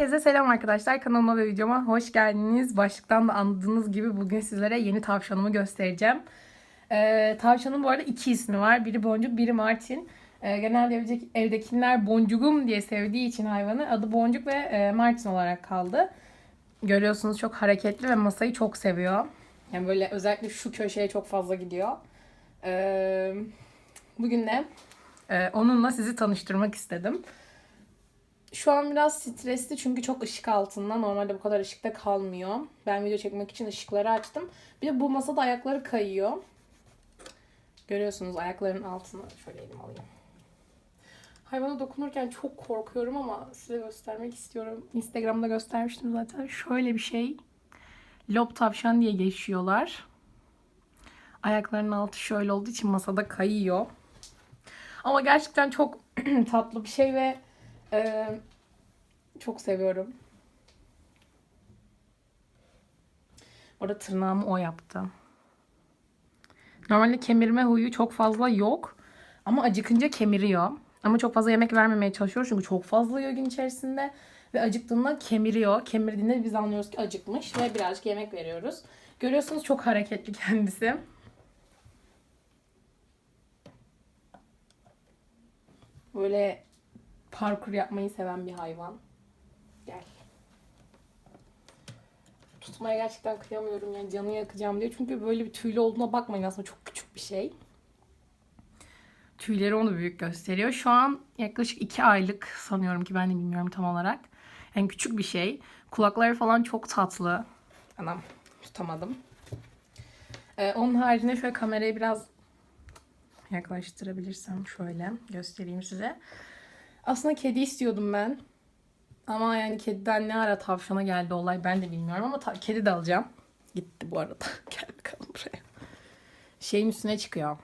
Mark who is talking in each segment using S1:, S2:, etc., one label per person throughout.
S1: Herkese selam arkadaşlar. Kanalıma ve videoma hoş geldiniz. Başlıktan da anladığınız gibi bugün sizlere yeni tavşanımı göstereceğim. Ee, tavşanın bu arada iki ismi var. Biri Boncuk, biri Martin. Ee, genelde evdeki, evdekiler Boncuk'um diye sevdiği için hayvanı adı Boncuk ve e, Martin olarak kaldı. Görüyorsunuz çok hareketli ve masayı çok seviyor. Yani böyle özellikle şu köşeye çok fazla gidiyor. Ee, bugün de e, onunla sizi tanıştırmak istedim. Şu an biraz stresli çünkü çok ışık altında. Normalde bu kadar ışıkta kalmıyor. Ben video çekmek için ışıkları açtım. Bir de bu masada ayakları kayıyor. Görüyorsunuz ayaklarının altına. Şöyle elim alayım. Hayvana dokunurken çok korkuyorum ama size göstermek istiyorum. Instagram'da göstermiştim zaten. Şöyle bir şey. Lob tavşan diye geçiyorlar. Ayaklarının altı şöyle olduğu için masada kayıyor. Ama gerçekten çok tatlı bir şey ve ee, çok seviyorum. Orada tırnağımı o yaptı. Normalde kemirme huyu çok fazla yok. Ama acıkınca kemiriyor. Ama çok fazla yemek vermemeye çalışıyor çünkü çok fazla yiyor gün içerisinde. Ve acıktığında kemiriyor. Kemirdiğinde biz anlıyoruz ki acıkmış ve birazcık yemek veriyoruz. Görüyorsunuz çok hareketli kendisi. Böyle parkur yapmayı seven bir hayvan. Gel. Tutmaya gerçekten kıyamıyorum yani canını yakacağım diye. Çünkü böyle bir tüylü olduğuna bakmayın aslında çok küçük bir şey. Tüyleri onu büyük gösteriyor. Şu an yaklaşık 2 aylık sanıyorum ki ben de bilmiyorum tam olarak. Yani küçük bir şey. Kulakları falan çok tatlı. Anam tutamadım. Ee, onun haricinde şöyle kamerayı biraz yaklaştırabilirsem şöyle göstereyim size. Aslında kedi istiyordum ben. Ama yani kediden ne ara tavşana geldi olay ben de bilmiyorum ama ta- kedi de alacağım. Gitti bu arada. Gel bakalım buraya. Şeyin üstüne çıkıyor.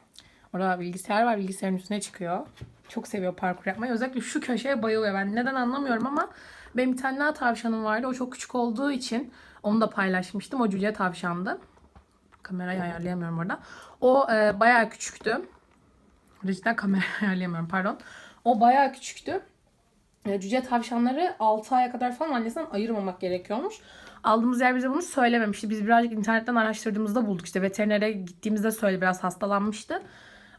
S1: Orada bilgisayar var bilgisayarın üstüne çıkıyor. Çok seviyor parkur yapmayı. Özellikle şu köşeye bayılıyor. Ben neden anlamıyorum ama benim bir tane daha tavşanım vardı. O çok küçük olduğu için onu da paylaşmıştım. O cüce tavşandı. Kamerayı ayarlayamıyorum orada. O e, bayağı küçüktü. Cidden kamerayı ayarlayamıyorum pardon. O bayağı küçüktü. E, Cüce tavşanları 6 aya kadar falan annesinden ayırmamak gerekiyormuş. Aldığımız yer bize bunu söylememişti. Biz birazcık internetten araştırdığımızda bulduk. İşte veterinere gittiğimizde söyle biraz hastalanmıştı.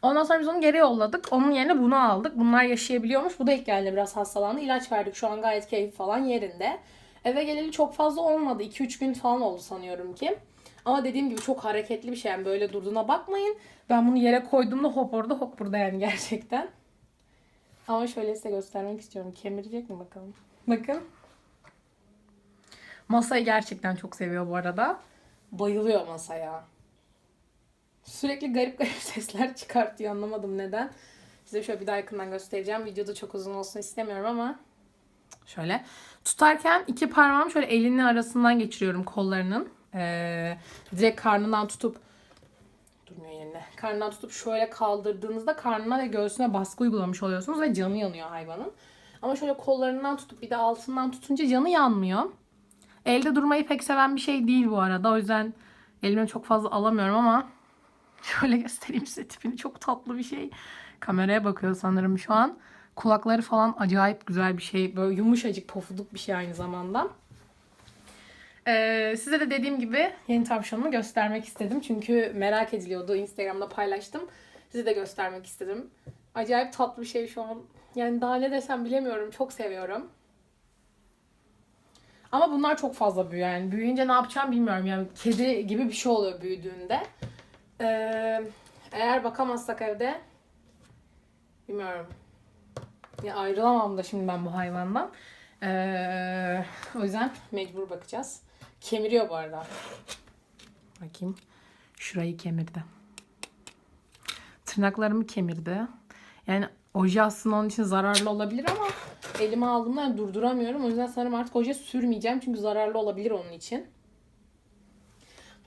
S1: Ondan sonra biz onu geri yolladık. Onun yerine bunu aldık. Bunlar yaşayabiliyormuş. Bu da ilk geldi biraz hastalandı. İlaç verdik. Şu an gayet keyfi falan yerinde. Eve geleli çok fazla olmadı. 2-3 gün falan oldu sanıyorum ki. Ama dediğim gibi çok hareketli bir şey. Yani böyle durduğuna bakmayın. Ben bunu yere koyduğumda hop orada hop burada yani gerçekten. Ama şöyle size göstermek istiyorum. Kemirecek mi bakalım? Bakın. Masayı gerçekten çok seviyor bu arada. Bayılıyor masaya. Sürekli garip garip sesler çıkartıyor. Anlamadım neden. Size şöyle bir daha yakından göstereceğim. Videoda çok uzun olsun istemiyorum ama şöyle. Tutarken iki parmağım şöyle elinin arasından geçiriyorum kollarının. Ee, direkt karnından tutup yerine. Karnından tutup şöyle kaldırdığınızda karnına ve göğsüne baskı uygulamış oluyorsunuz ve canı yanıyor hayvanın. Ama şöyle kollarından tutup bir de altından tutunca canı yanmıyor. Elde durmayı pek seven bir şey değil bu arada. O yüzden elime çok fazla alamıyorum ama şöyle göstereyim size tipini. Çok tatlı bir şey. Kameraya bakıyor sanırım şu an. Kulakları falan acayip güzel bir şey. Böyle yumuşacık pofuduk bir şey aynı zamanda. Ee, size de dediğim gibi yeni tavşanımı göstermek istedim. Çünkü merak ediliyordu. Instagram'da paylaştım. Size de göstermek istedim. Acayip tatlı bir şey şu an. Yani daha ne desem bilemiyorum. Çok seviyorum. Ama bunlar çok fazla büyüyor. Yani büyüyünce ne yapacağım bilmiyorum. Yani kedi gibi bir şey oluyor büyüdüğünde. Ee, eğer bakamazsak evde bilmiyorum. Ya ayrılamam da şimdi ben bu hayvandan. Ee, o yüzden mecbur bakacağız. Kemiriyor bu arada. Bakayım. Şurayı kemirdi. Tırnaklarımı kemirdi. Yani oje aslında onun için zararlı olabilir ama elime aldığımda yani durduramıyorum. O yüzden sanırım artık oje sürmeyeceğim. Çünkü zararlı olabilir onun için.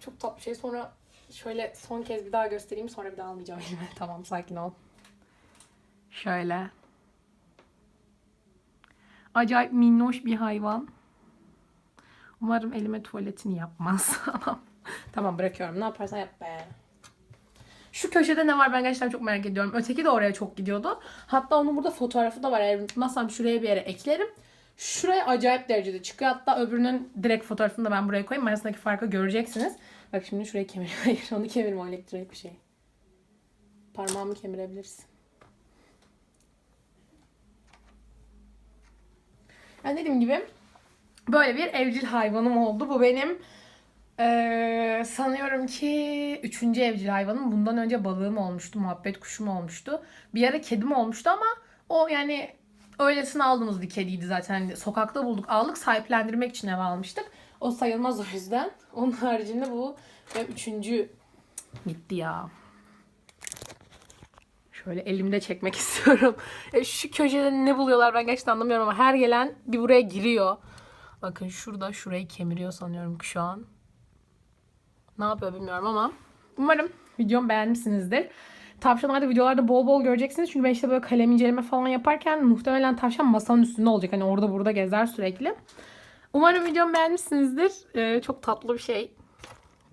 S1: Çok tatlı şey. Sonra şöyle son kez bir daha göstereyim. Sonra bir daha almayacağım elime. tamam sakin ol. Şöyle. Acayip minnoş bir hayvan. Umarım elime tuvaletini yapmaz. tamam bırakıyorum. Ne yaparsan yap be. Şu köşede ne var ben gerçekten çok merak ediyorum. Öteki de oraya çok gidiyordu. Hatta onun burada fotoğrafı da var. Eğer unutmazsam şuraya bir yere eklerim. Şuraya acayip derecede çıkıyor. Hatta öbürünün direkt fotoğrafını da ben buraya koyayım. Arasındaki farkı göreceksiniz. Bak şimdi şurayı kemir. Hayır onu kemirme o elektronik bir şey. Parmağımı kemirebilirsin. Yani dediğim gibi böyle bir evcil hayvanım oldu. Bu benim eee, sanıyorum ki üçüncü evcil hayvanım. Bundan önce balığım olmuştu, muhabbet kuşum olmuştu. Bir ara kedim olmuştu ama o yani öylesine aldığımız bir kediydi zaten. Hani sokakta bulduk, aldık sahiplendirmek için eve almıştık. O sayılmaz o yüzden. Onun haricinde bu benim üçüncü gitti ya. Şöyle elimde çekmek istiyorum. E, şu köşede ne buluyorlar ben gerçekten anlamıyorum ama her gelen bir buraya giriyor. Bakın şurada şurayı kemiriyor sanıyorum şu an. Ne yapıyor bilmiyorum ama umarım videomu beğenmişsinizdir. Tavşanlarda videolarda bol bol göreceksiniz. Çünkü ben işte böyle kalem inceleme falan yaparken muhtemelen tavşan masanın üstünde olacak. Hani orada burada gezer sürekli. Umarım videomu beğenmişsinizdir. Ee, çok tatlı bir şey.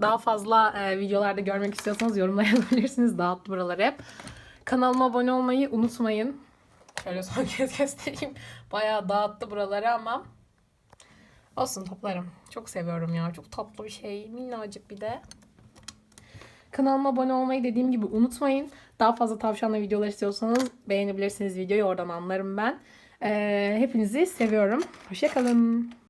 S1: Daha fazla e, videolarda görmek istiyorsanız yorumlara yazabilirsiniz. Dağıttı buraları hep. Kanalıma abone olmayı unutmayın. Şöyle son kez göstereyim. Bayağı dağıttı buraları ama olsun toplarım. Çok seviyorum ya. Çok tatlı bir şey. Minnacık bir de. Kanalıma abone olmayı dediğim gibi unutmayın. Daha fazla tavşanla videolar istiyorsanız beğenebilirsiniz videoyu. Oradan anlarım ben. Ee, hepinizi seviyorum. Hoşçakalın.